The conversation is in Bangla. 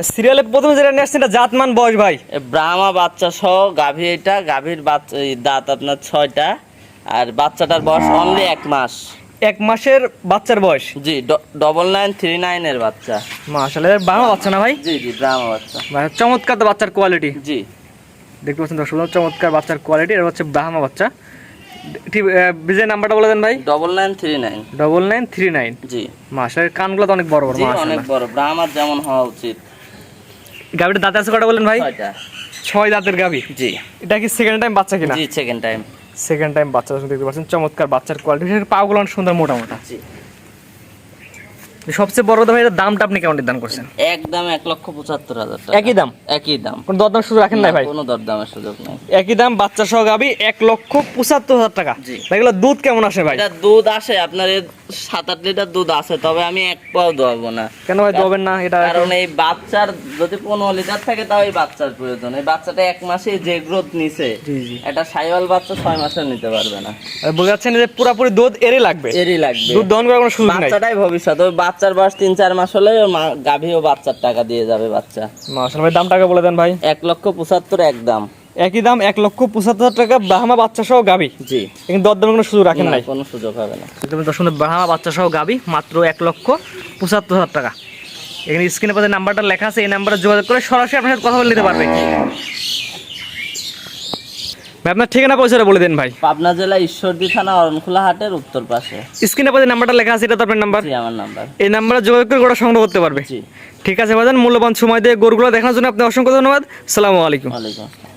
সিরিয়ালে প্রথমে যেটা নিয়ে আসছেন এটা জাতমান বয়স ভাই। ব্রাহ্মা বাচ্চা সহ গাভী এটা গাভীর বাচ্চা দাঁত আপনার ছয়টা আর বাচ্চাটার বয়স অনলি এক মাস। এক মাসের বাচ্চার বয়স? জি ডবল নাইন থ্রি নাইনের বাচ্চা। মাশাআল্লাহ এর বাংলা বাচ্চা না ভাই? জি জি ব্রাহ্মা বাচ্চা। চমৎকার বাচ্চার কোয়ালিটি জি। দেখতে পাচ্ছেন দর্শক চমৎকার বাচ্চার কোয়ালিটি এটা হচ্ছে ব্রাহ্মা বাচ্চা। ঠিক বিজয় নাম্বারটা বলে দেন ভাই। Double nine three nine double nine three nine জি। মাসের কানগুলো তো অনেক বড় বড় অনেক বড় ব্রাহ্মার যেমন হওয়া উচিত। গাভিটা দাঁতে আছে কটা বলেন ভাই? ছয় দাঁতের গাভি জি। এটা কি সেকেন্ড টাইম বাচ্চা কিনা? জি সেকেন্ড টাইম সেকেন্ড টাইম বাচ্চা দেখতে পাচ্ছেন চমৎকার বাচ্চার কোয়ালিটি পাগুলো অনেক সুন্দর মোটা মোটা জি। সবচেয়ে বড় এটার দামটা আপনি কেমন নির্ধারণ করছেন? একদম এক লক্ষ পঁচাত্তর হাজার টাকা। একই দাম? একই দাম। কোনো দরদাম সুযোগ রাখেন না ভাই? কোনো দরদামের সুযোগ নেই। একই দাম বাচ্চা সহ গাবি এক লক্ষ পঁচাত্তর হাজার টাকা। এগুলো দুধ কেমন আসে ভাই? এটা দুধ আসে আপনার সাত আট লিটার দুধ আছে তবে আমি এক পাও না। কেন ভাই না এটা কারণ এই বাচ্চার যদি পনেরো লিটার থাকে তাও এই বাচ্চার প্রয়োজন। এই বাচ্চাটা এক মাসে যে গ্রোথ নিছে এটা সাইওয়াল বাচ্চা ছয় মাসে নিতে পারবে না। যাচ্ছেন যে পুরাপুরি দুধ এরই লাগবে। এরই লাগবে। দুধ দহন করার কোনো সুযোগ নাই। বাচ্চাটাই ভবিষ্যৎ ওই বাচ্চার বয়স তিন চার মাস হলে ওর মা গাভীও বাচ্চার টাকা দিয়ে যাবে বাচ্চা। মাসাল ভাই দাম টাকা বলে দেন ভাই। এক লক্ষ পঁচাত্তর এক দাম। একই দাম এক লক্ষ পঁচাত্তর টাকা ব্রাহ্মা বাচ্চা সহ গাবি জি। কিন্তু দরদামে কোনো সুযোগ রাখেন নাই? কোনো সুযোগ হবে না। তুমি দশ ব্রাহ্মা বাচ্চা সহ গাবি মাত্র এক লক্ষ পঁচাত্তর হাজার টাকা। এখানে স্ক্রিনে পাশে নাম্বারটা লেখা আছে এই নাম্বারে যোগাযোগ করে সরাসরি আপনার সাথে কথা বলে নিতে পারবে। আপনার ঠিকানা পয়সাটা বলে দেন ভাই। পাবনা জেলা ঈশ্বরদী থানা অরণখোলা হাটের উত্তর পাশে। স্ক্রিনে পাশে নাম্বারটা লেখা আছে এটা তো আপনার নাম্বার? জি আমার নাম্বার। এই নাম্বারে যোগাযোগ করে গোটা সংগ্রহ করতে পারবে। জি। ঠিক আছে ভাইজান মূল্যবান সময় দিয়ে গরুগুলো দেখানোর জন্য আপনি অসংখ্য ধন্যবাদ। সালামু আলাইকুম। ওয়ালাইকুম আসসালাম।